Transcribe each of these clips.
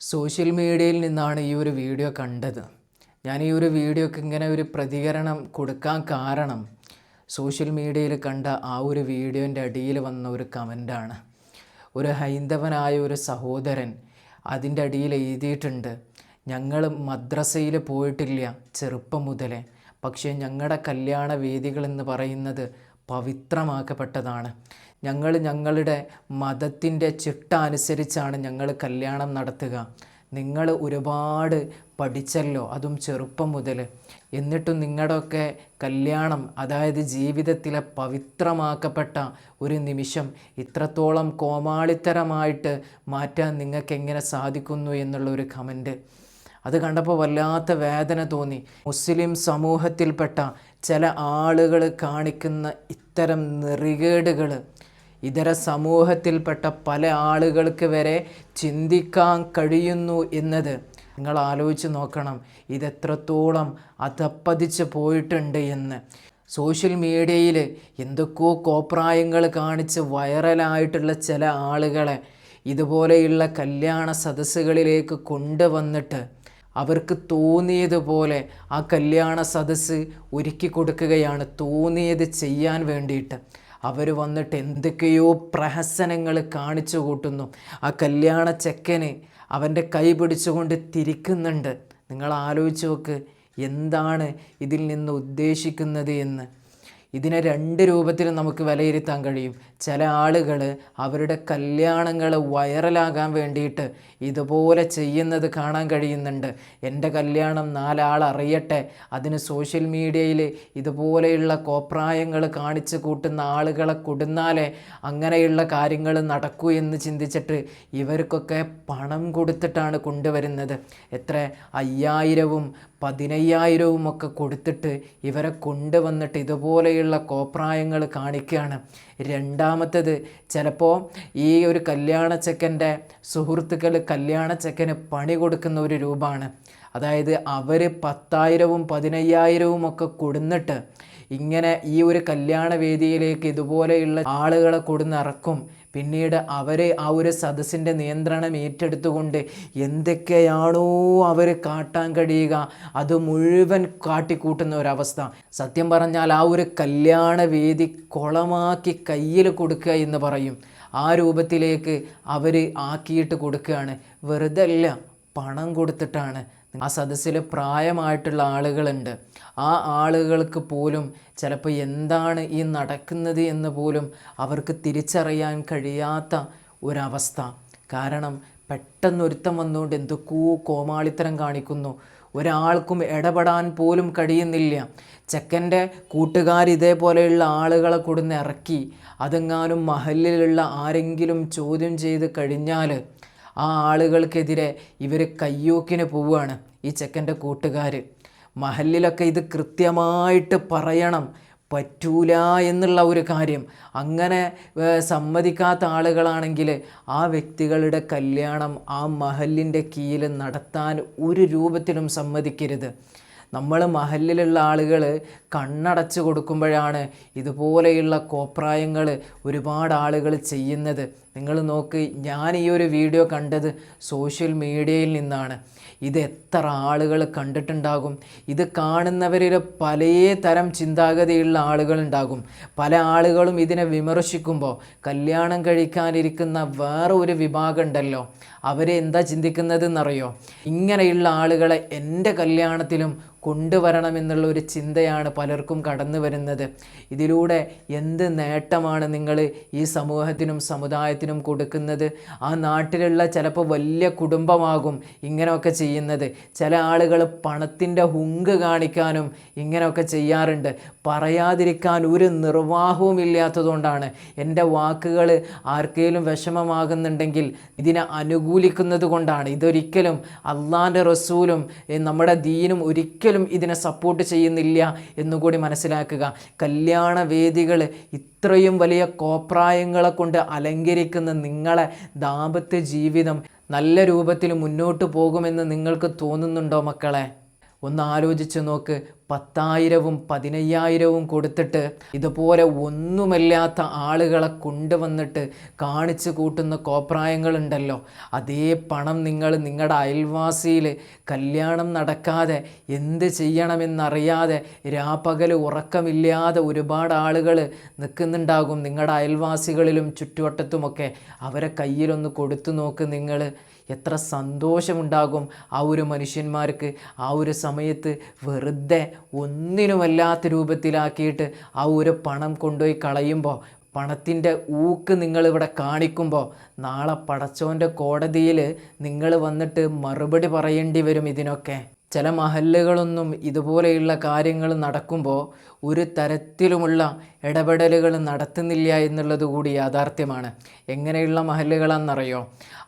Social മീഡിയയിൽ നിന്നാണ് ഈ ഒരു വീഡിയോ കണ്ടത്. ഞാൻ ഈ ഒരു വീഡിയോക്ക് ഇങ്ങനെ ഒരു പ്രതികരണം കൊടുക്കാൻ കാരണം സോഷ്യൽ മീഡിയയിൽ കണ്ട ആ ഒരു വീഡിയോന്റെ അടിയിൽ വന്ന ഒരു കമന്റാണ്. ഒരു ഹൈന്ദവനായ ഒരു സഹോദരൻ അതിന്റെ അടിയിൽ എഴുതിയിട്ടുണ്ട് ഞങ്ങൾ മദ്രസയിൽ പോയിട്ടില്ല ചെറുപ്പം മുതലേ പക്ഷേ ഞങ്ങളുടെ കല്യാണ വേദികൾ എന്ന് പറയുന്നത് പവിത്രമാക്കപ്പെട്ടതാണ്. ഞങ്ങൾ ഞങ്ങളുടെ മതത്തിന്റെ ചിട്ട അനുസരിച്ചാണ് ഞങ്ങൾ കല്യാണം നടത്തുക. നിങ്ങൾ ഒരുപാട് പഠിച്ചല്ലോ അതും ചെറുപ്പം മുതൽ എന്നിട്ടും നിങ്ങളുടെയൊക്കെ കല്യാണം അതായത് ജീവിതത്തിലെ പവിത്രമാക്കപ്പെട്ട ഒരു നിമിഷം ഇത്രത്തോളം കോമാളിത്തരമായിട്ട് മാറ്റാൻ നിങ്ങൾക്ക് എങ്ങനെ സാധിക്കുന്നു എന്നുള്ള ഒരു കമന്റ്. അത് കണ്ടപ്പോൾ വല്ലാത്ത വേദന തോന്നി. മുസ്ലിം സമൂഹത്തിൽപ്പെട്ട ചില ആളുകൾ കാണിക്കുന്ന ഇത്തരം നെറികേടുകൾ ഇതര സമൂഹത്തിൽപ്പെട്ട പല ആളുകൾക്ക് വരെ ചിന്തിക്കാൻ കഴിയുന്നു എന്നത് നിങ്ങൾ ആലോചിച്ച് നോക്കണം. ഇതെത്രത്തോളം അധപ്പതിച്ച് പോയിട്ടുണ്ട് എന്ന്. സോഷ്യൽ മീഡിയയിൽ എന്തൊക്കെയോ കോപ്രായങ്ങൾ കാണിച്ച് വൈറലായിട്ടുള്ള ചില ആളുകളെ ഇതുപോലെയുള്ള കല്യാണ സദസ്സുകളിലേക്ക് കൊണ്ടുവന്നിട്ട് അവർക്ക് തോന്നിയതുപോലെ ആ കല്യാണ സദസ്സ് ഒരുക്കി കൊടുക്കുകയാണ് തോന്നിയത് ചെയ്യാൻ വേണ്ടിയിട്ട്. അവർ വന്നിട്ട് എന്തൊക്കെയോ പ്രഹസനങ്ങൾ കാണിച്ചു കൂട്ടുന്നു. ആ കല്യാണ ചെക്കന് അവന്റെ കൈ പിടിച്ചുകൊണ്ട് തിരിക്കുന്നുണ്ട്. നിങ്ങൾ ആലോചിച്ച് നോക്ക് എന്താണ് ഇതിൽ നിന്ന് ഉദ്ദേശിക്കുന്നത് എന്ന്. ഇതിനെ രണ്ട് രൂപത്തിൽ നമുക്ക് വിലയിരുത്താൻ കഴിയും. ചില ആളുകൾ അവരുടെ കല്യാണങ്ങൾ വൈറലാകാൻ വേണ്ടിയിട്ട് ഇതുപോലെ ചെയ്യുന്നത് കാണാൻ കഴിയുന്നുണ്ട്. എന്റെ കല്യാണം നാലാൾ അറിയട്ടെ. അതിന് സോഷ്യൽ മീഡിയയിൽ ഇതുപോലെയുള്ള കോപ്രായങ്ങൾ കാണിച്ചു കൂട്ടുന്ന ആളുകളെ കൊടുന്നാലേ അങ്ങനെയുള്ള കാര്യങ്ങൾ നടക്കൂ എന്ന് ചിന്തിച്ചിട്ട് ഇവർക്കൊക്കെ പണം കൊടുത്തിട്ടാണ് കൊണ്ടുവരുന്നത്. എത്ര അയ്യായിരവും പതിനയ്യായിരവും ഒക്കെ കൊടുത്തിട്ട് ഇവരെ കൊണ്ടുവന്നിട്ട് ഇതുപോലെയുള്ള കോപ്രായങ്ങൾ കാണിക്കുകയാണ്. രണ്ടാമത്തേത് ചിലപ്പോൾ ഈ ഒരു കല്യാണച്ചക്കന്റെ സുഹൃത്തുക്കൾ കല്യാണച്ചക്കന് പണി കൊടുക്കുന്ന ഒരു രൂപമാണ്. അതായത് അവർ പത്തായിരവും പതിനയ്യായിരവും ഒക്കെ കൊടുന്നിട്ട് ഇങ്ങനെ ഈ ഒരു കല്യാണ വേദിയിലേക്ക് ഇതുപോലെയുള്ള ആളുകളെ കൊടുന്നിറക്കും പിന്നീട് അവരെ ആ ഒരു സദസ്സിന്റെ നിയന്ത്രണം ഏറ്റെടുത്തുകൊണ്ട് എന്തൊക്കെയാണോ അവർ കാട്ടാൻ കഴിയുക അത് മുഴുവൻ കാട്ടിക്കൂട്ടുന്ന ഒരവസ്ഥ. സത്യം പറഞ്ഞാൽ ആ ഒരു കല്യാണ വേദി കുളമാക്കി കയ്യിൽ കൊടുക്കുക എന്ന് പറയും. ആ രൂപത്തിലേക്ക് അവർ ആക്കിയിട്ട് കൊടുക്കുകയാണ്. വെറുതെ അല്ല പണം കൊടുത്തിട്ടാണ്. ആ സദസ്സിൽ പ്രായമായിട്ടുള്ള ആളുകളുണ്ട്. ആ ആളുകൾക്ക് പോലും ചിലപ്പോൾ എന്താണ് ഈ നടക്കുന്നത് എന്ന് പോലും അവർക്ക് തിരിച്ചറിയാൻ കഴിയാത്ത ഒരവസ്ഥ. കാരണം പെട്ടെന്ന് ഒരുത്തം വന്നുകൊണ്ട് എന്തൊക്കെയോ കോമാളിത്തരം കാണിക്കുന്നു. ഒരാൾക്കും ഇടപെടാൻ പോലും കഴിയുന്നില്ല. ചെക്കന്റെ കൂട്ടുകാർ ഇതേപോലെയുള്ള ആളുകളെ കൊടുന്ന് ഇറക്കി. അതെങ്ങാനും മഹലിലുള്ള ആരെങ്കിലും ചോദ്യം ചെയ്ത് കഴിഞ്ഞാൽ ആ ആളുകൾക്കെതിരെ ഇവർ കയ്യൂക്കിന് പോവുകയാണ് ഈ ചെക്കന്റെ കൂട്ടുകാർ മഹലിലൊക്കെ ഇത് കൃത്യമായിട്ട് പറയണം. പറ്റൂല എന്നുള്ള ഒരു കാര്യം. അങ്ങനെ സമ്മതിക്കാത്ത ആളുകളാണെങ്കിൽ ആ വ്യക്തികളുടെ കല്യാണം ആ മഹലിന്റെ കീഴിൽ നടത്താൻ ഒരു രൂപത്തിലും സമ്മതിക്കരുത്. നമ്മൾ മഹലിലുള്ള ആളുകൾ കണ്ണടച്ച് കൊടുക്കുമ്പോഴാണ് ഇതുപോലെയുള്ള കോപ്രായങ്ങൾ ഒരുപാട് ആളുകൾ ചെയ്യുന്നത്. നിങ്ങൾ നോക്ക് ഞാൻ ഈ ഒരു വീഡിയോ കണ്ടത് സോഷ്യൽ മീഡിയയിൽ നിന്നാണ്. ഇത് എത്ര ആളുകൾ കണ്ടിട്ടുണ്ടാകും? ഇത് കാണുന്നവരിൽ പല തരം ചിന്താഗതിയുള്ള ആളുകളുണ്ടാകും. പല ആളുകളും ഇതിനെ വിമർശിക്കുമ്പോൾ കല്യാണം കഴിക്കാനിരിക്കുന്ന വേറെ ഒരു വിഭാഗം ഉണ്ടല്ലോ. അവരെ എന്താ ചിന്തിക്കുന്നതെന്നറിയോ? ഇങ്ങനെയുള്ള ആളുകളെ എന്റെ കല്യാണത്തിലും കൊണ്ടുവരണമെന്നുള്ള ഒരു ചിന്തയാണ് പലർക്കും കടന്നു വരുന്നത്. ഇതിലൂടെ എന്ത് നേട്ടമാണ് നിങ്ങൾ ഈ സമൂഹത്തിനും സമുദായത്തിനും കൊടുക്കുന്നത്? ആ നാട്ടിലുള്ള ചിലപ്പോൾ വലിയ കുടുംബമാകും ഇങ്ങനെയൊക്കെ ചെയ്യുന്നത്. ചില ആളുകൾ പണത്തിന്റെ ഹുങ്ക് കാണിക്കാനും ഇങ്ങനെയൊക്കെ ചെയ്യാറുണ്ട്. പറയാതിരിക്കാൻ ഒരു നിർവാഹവും ഇല്ലാത്തതുകൊണ്ടാണ്. എന്റെ വാക്കുകൾ ആർക്കെങ്കിലും വിഷമമാകുന്നുണ്ടെങ്കിൽ ഇതിനെ അനുകൂലിക്കുന്നത് കൊണ്ടാണ്. ഇതൊരിക്കലും അള്ളാന്റെ റസൂലും നമ്മുടെ ദീനും ഒരിക്കലും ഇതിനെ സപ്പോർട്ട് ചെയ്യുന്നില്ല എന്നുകൂടി മനസ്സിലാക്കുക. കല്യാണ വേദികൾ ഇത്രയും വലിയ കോപ്രായങ്ങളെ കൊണ്ട് അലങ്കരിക്കുന്ന നിങ്ങളെ ദാമ്പത്യ ജീവിതം നല്ല രൂപത്തിൽ മുന്നോട്ട് പോകുമെന്ന് നിങ്ങൾക്ക് തോന്നുന്നുണ്ടോ മക്കളെ? ഒന്ന് ആലോചിച്ച് നോക്ക്. പത്തായിരവും പതിനയ്യായിരവും കൊടുത്തിട്ട് ഇതുപോലെ ഒന്നുമല്ലാത്ത ആളുകളെ കൊണ്ടുവന്നിട്ട് കാണിച്ചു കൂട്ടുന്ന കോപ്രായങ്ങളുണ്ടല്ലോ. അതേ പണം നിങ്ങൾ നിങ്ങളുടെ അയൽവാസിയിൽ കല്യാണം നടക്കാതെ എന്ത് ചെയ്യണമെന്നറിയാതെ രാപ്പകൽ ഉറക്കമില്ലാതെ ഒരുപാട് ആളുകൾ നിൽക്കുന്നുണ്ടാകും നിങ്ങളുടെ അയൽവാസികളിലും ചുറ്റുവട്ടത്തുമൊക്കെ. അവരെ കയ്യിലൊന്ന് കൊടുത്തു നോക്ക് നിങ്ങൾ. എത്ര സന്തോഷമുണ്ടാകും ആ ഒരു മനുഷ്യന്മാർക്ക്. ആ ഒരു സമയത്ത് വെറുതെ ഒന്നിനുമല്ലാത്ത രൂപത്തിലാക്കിയിട്ട് ആ ഒരു പണം കൊണ്ടുപോയി കളയുമ്പോൾ പണത്തിന്റെ ഊക്ക് നിങ്ങളിവിടെ കാണിക്കുമ്പോൾ നാളെ പടച്ചോന്റെ കോടതിയിൽ നിങ്ങൾ വന്നിട്ട് മറുപടി പറയേണ്ടി വരും ഇതിനൊക്കെ. ചില മഹല്ലുകളൊന്നും ഇതുപോലെയുള്ള കാര്യങ്ങൾ നടക്കുമ്പോൾ ഒരു തരത്തിലുമുള്ള ഇടപെടലുകൾ നടത്തുന്നില്ല എന്നുള്ളത് കൂടി യാഥാർത്ഥ്യമാണ്. എങ്ങനെയുള്ള മഹല്ലുകളാണെന്നറിയോ?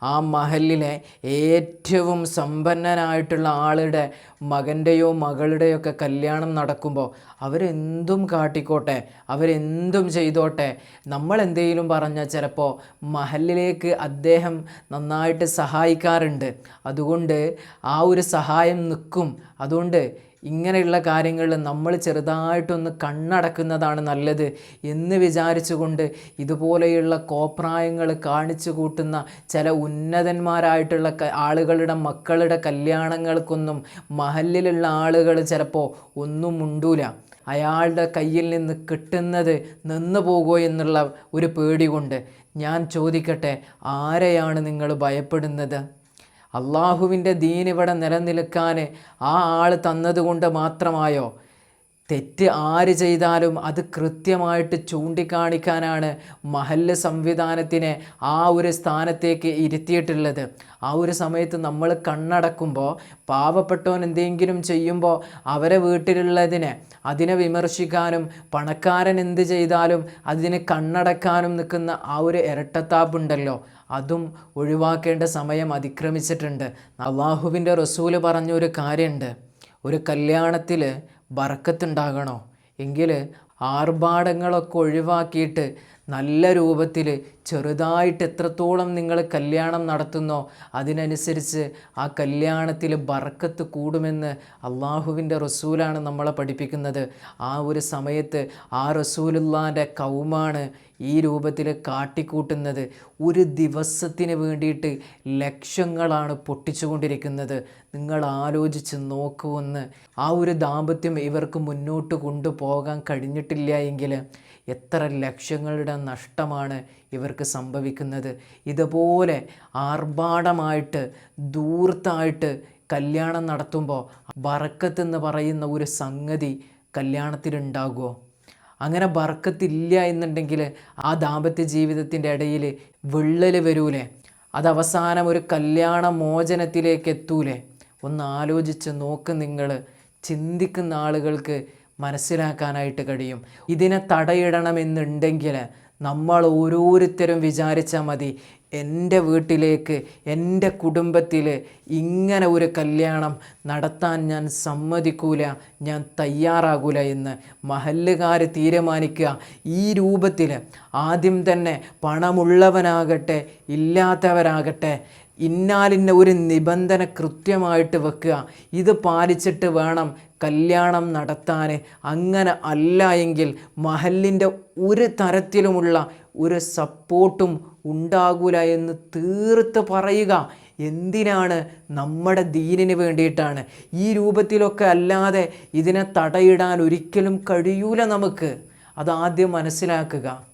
ആ മഹലിലെ ഏറ്റവും സമ്പന്നനായിട്ടുള്ള ആളുടെ മകന്റെയോ മകളുടെയോ ഒക്കെ കല്യാണം നടക്കുമ്പോൾ അവരെന്തും കാട്ടിക്കോട്ടെ അവരെന്തും ചെയ്തോട്ടെ. നമ്മൾ എന്തെങ്കിലും പറഞ്ഞാൽ ചിലപ്പോൾ മഹലിലേക്ക് അദ്ദേഹം നന്നായിട്ട് സഹായിക്കാറുണ്ട്. അതുകൊണ്ട് ആ ഒരു സഹായം നിൽക്കും. അതുകൊണ്ട് ഇങ്ങനെയുള്ള കാര്യങ്ങളിൽ നമ്മൾ ചെറുതായിട്ടൊന്ന് കണ്ണടക്കുന്നതാണ് നല്ലത് എന്ന് വിചാരിച്ചുകൊണ്ട് ഇതുപോലെയുള്ള കോപ്രായങ്ങൾ കാണിച്ചു കൂട്ടുന്ന ചില ഉന്നതന്മാരായിട്ടുള്ള ആളുകളുടെ മക്കളുടെ കല്യാണങ്ങൾക്കൊന്നും മഹലിലുള്ള ആളുകൾ ചിലപ്പോൾ ഒന്നും മുണ്ടൂല. അയാളുടെ കയ്യിൽ നിന്ന് കിട്ടുന്നത് നിന്ന് പോകുമോ എന്നുള്ള ഒരു പേടി കൊണ്ട് ഞാൻ ചോദിക്കട്ടെ ആരെയാണ് നിങ്ങൾ ഭയപ്പെടുന്നത്? അള്ളാഹുവിന്റെ ദീൻ ഇവിടെ നിലനിൽക്കാൻ ആ ആൾ തന്നതുകൊണ്ട് മാത്രമായോ? തെറ്റ് ആര് ചെയ്താലും അത് കൃത്യമായിട്ട് ചൂണ്ടിക്കാണിക്കാനാണ് മഹല്ല് സംവിധാനത്തിനെ ആ ഒരു സ്ഥാനത്തേക്ക് ഇരുത്തിയിട്ടുള്ളത്. ആ ഒരു സമയത്ത് നമ്മൾ കണ്ണടക്കുമ്പോൾ പാവപ്പെട്ടവൻ എന്തെങ്കിലും ചെയ്യുമ്പോൾ അവരെ വീട്ടിലുള്ളതിനെ അതിനെ വിമർശിക്കാനും പണക്കാരൻ എന്ത് ചെയ്താലും അതിനെ കണ്ണടക്കാനും നിൽക്കുന്ന ആ ഒരു ഇരട്ടത്താപ്പുണ്ടല്ലോ. അതും ഒഴിവാക്കേണ്ട സമയം അതിക്രമിച്ചിട്ടുണ്ട്. അള്ളാഹുവിന്റെ റസൂൽ പറഞ്ഞൊരു കാര്യമുണ്ട്. ഒരു കല്യാണത്തിൽ ബറക്കത്തുണ്ടാകണോ എങ്കിൽ ആർഭാടങ്ങളൊക്കെ ഒഴിവാക്കിയിട്ട് നല്ല രൂപത്തിൽ ചെറുതായിട്ട് എത്രത്തോളം നിങ്ങൾ കല്യാണം നടത്തുന്നോ അതിനനുസരിച്ച് ആ കല്യാണത്തിൽ ബറക്കത്ത് കൂടുമെന്ന് അള്ളാഹുവിന്റെ റസൂലാണ് നമ്മളെ പഠിപ്പിക്കുന്നത്. ആ ഒരു സമയത്ത് ആ റസൂലുള്ളാന്റെ കൗമാണ് ഈ രൂപത്തിൽ കാട്ടിക്കൂട്ടുന്നത് ഒരു ദിവസത്തിന് വേണ്ടിയിട്ട് ലക്ഷങ്ങളാണ് പൊട്ടിച്ചുകൊണ്ടിരിക്കുന്നത്. നിങ്ങൾ ആലോചിച്ച് നോക്കുമെന്ന് ആ ഒരു ദാമ്പത്യം ഇവർക്ക് മുന്നോട്ട് കൊണ്ടുപോകാൻ കഴിഞ്ഞിട്ടില്ല എങ്കിൽ എത്ര ലക്ഷങ്ങളുടെ നഷ്ടമാണ് ഇവർക്ക് സംഭവിക്കുന്നത്. ഇതുപോലെ ആർഭാടമായിട്ട് ദൂർത്തായിട്ട് കല്യാണം നടത്തുമ്പോൾ വറക്കത്തെന്ന് പറയുന്ന ഒരു സംഗതി കല്യാണത്തിലുണ്ടാകുമോ? അങ്ങനെ ബർക്കത്തില്ല എന്നുണ്ടെങ്കിൽ ആ ദാമ്പത്യ ജീവിതത്തിന്റെ ഇടയിൽ വിള്ളൽ വരൂലേ? അത് അവസാനം ഒരു കല്യാണ മോചനത്തിലേക്ക് എത്തൂലേ? ഒന്ന് ആലോചിച്ച് നോക്ക് നിങ്ങൾ. ചിന്തിക്കുന്ന ആളുകൾക്ക് മനസ്സിലാക്കാനായിട്ട് കഴിയും. ഇതിനെ തടയിടണമെന്നുണ്ടെങ്കിൽ നമ്മൾ ഓരോരുത്തരും വിചാരിച്ചാൽ മതി എന്റെ വീട്ടിലേക്ക് എന്റെ കുടുംബത്തിൽ ഇങ്ങനെ ഒരു കല്യാണം നടത്താൻ ഞാൻ സമ്മതിക്കൂല ഞാൻ തയ്യാറാകൂല എന്ന് മഹല്ലുകാർ തീരുമാനിക്കുക. ഈ രൂപത്തിൽ ആദ്യം തന്നെ പണമുള്ളവനാകട്ടെ ഇല്ലാത്തവരാകട്ടെ ഇന്നാലിന്ന ഒരു നിബന്ധന കൃത്യമായിട്ട് വെക്കുക. ഇത് പാലിച്ചിട്ട് വേണം കല്യാണം നടത്താൻ അങ്ങനെ അല്ല എങ്കിൽ മഹലിന്റെ ഒരു തരത്തിലുമുള്ള ഒരു സപ്പോർട്ടും ഉണ്ടാകൂല എന്ന് തീർത്ത് പറയുക എന്തിനാണ് നമ്മുടെ ദീനിന് വേണ്ടിയിട്ടാണ്? ഈ രൂപത്തിലൊക്കെ അല്ലാതെ ഇതിനെ തടയിടാൻ ഒരിക്കലും കഴിയൂല നമുക്ക്. അതാദ്യം മനസ്സിലാക്കുക.